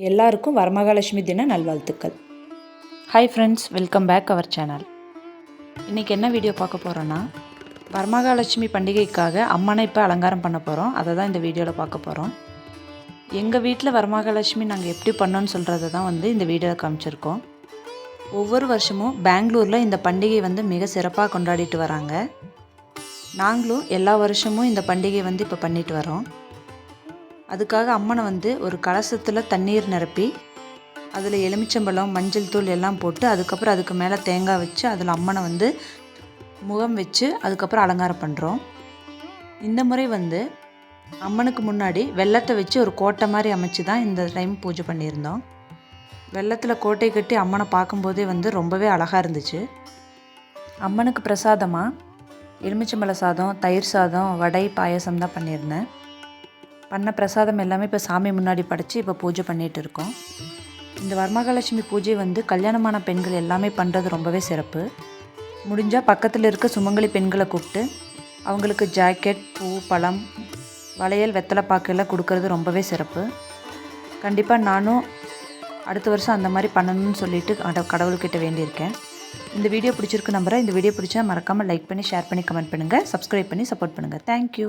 எல்லாருக்கும் வரமகாலட்சுமி தின நல்வாழ்த்துக்கள். Hi friends welcome back our channel இன்றைக்கி என்ன வீடியோ பார்க்க போகிறோன்னா வரமகாலட்சுமி பண்டிகைக்காக அம்மனை இப்போ அலங்காரம் பண்ண போகிறோம் அதை தான் இந்த வீடியோவில் பார்க்க போகிறோம் எங்கள் வீட்டில் வரமகாலட்சுமி நாங்கள் எப்படி பண்ணோன்னு சொல்கிறத தான் வந்து இந்த வீடியோவில் காமிச்சிருக்கோம். ஒவ்வொரு வருஷமும் பெங்களூரில் இந்த பண்டிகை வந்து மிக சிறப்பாக கொண்டாடிட்டு வராங்க. நாங்களும் எல்லா வருஷமும் இந்த பண்டிகை வந்து இப்போ பண்ணிட்டு வரோம். அதுக்காக அம்மனை வந்து ஒரு கலசத்தில் தண்ணீர் நிரப்பி அதில் எலுமிச்சம்பழம் மஞ்சள் தூள் எல்லாம் போட்டு அதுக்கப்புறம் அதுக்கு மேலே தேங்காய் வச்சு அதில் அம்மனை வந்து முகம் வச்சு அதுக்கப்புறம் அலங்காரம் பண்ணுறோம் இந்த முறை வந்து அம்மனுக்கு முன்னாடி வெள்ளத்தை வச்சு ஒரு கோட்டை மாதிரி அமைச்சு தான் இந்த டைம் பூஜை பண்ணியிருந்தோம். வெள்ளத்தில் கோட்டை கட்டி அம்மனை பார்க்கும்போதே வந்து ரொம்பவே அழகாக இருந்துச்சு. அம்மனுக்கு பிரசாதமாக எலுமிச்சம்பழ சாதம் தயிர் சாதம் வடை பாயசம் தான் பண்ணியிருந்தேன். பண்ண பிரசாதம் எல்லாமே இப்போ சாமி முன்னாடி படைத்து இப்போ பூஜை பண்ணிகிட்டு இருக்கோம். இந்த வர்மகாலட்சுமி பூஜை வந்து கல்யாணமான பெண்கள் எல்லாமே பண்ணுறது ரொம்பவே சிறப்பு. முடிஞ்சால் பக்கத்தில் இருக்க சுமங்கலி பெண்களை கூப்பிட்டு அவங்களுக்கு ஜாக்கெட் பூ பழம் வளையல் வெத்தலை பாக்கெல்லாம் கொடுக்கறது ரொம்பவே சிறப்பு. கண்டிப்பாக நானும் அடுத்த வருஷம் அந்த மாதிரி பண்ணணும்னு சொல்லிட்டு கடவுள்கிட்ட வேண்டியிருக்கேன். இந்த வீடியோ பிடிச்சிருக்கு நம்புகிறேன் இந்த வீடியோ பிடிச்சா மறக்காமல் லைக் பண்ணி ஷேர் பண்ணி கமெண்ட் பண்ணுங்கள் சப்ஸ்கிரைப் பண்ணி சப்போர்ட் பண்ணுங்கள் தேங்க்யூ